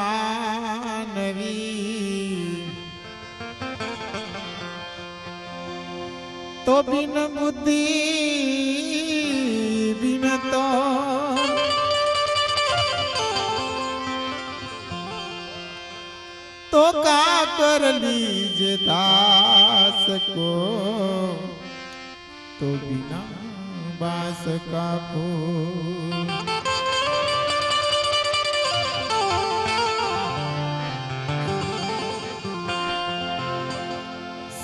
मानवी। तो बिन बुद्धि, बिन तो तो का कर लीजे दास को? तो बिना बास का फूल।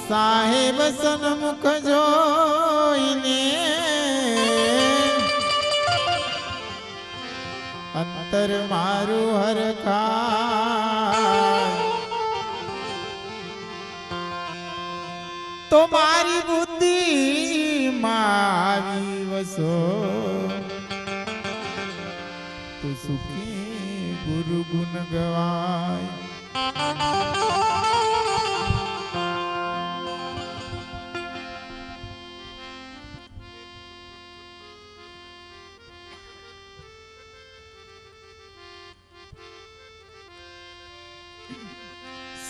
साहेब सनमुख जो अंतर मारू हर का। तुम्हारी बुद्धि मारी वसो। तू सुखी गुरु गुण गवाई।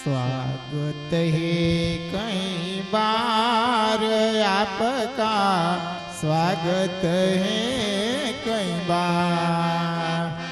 स्वागत है। कई बार आपका स्वागत है। कई बार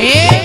诶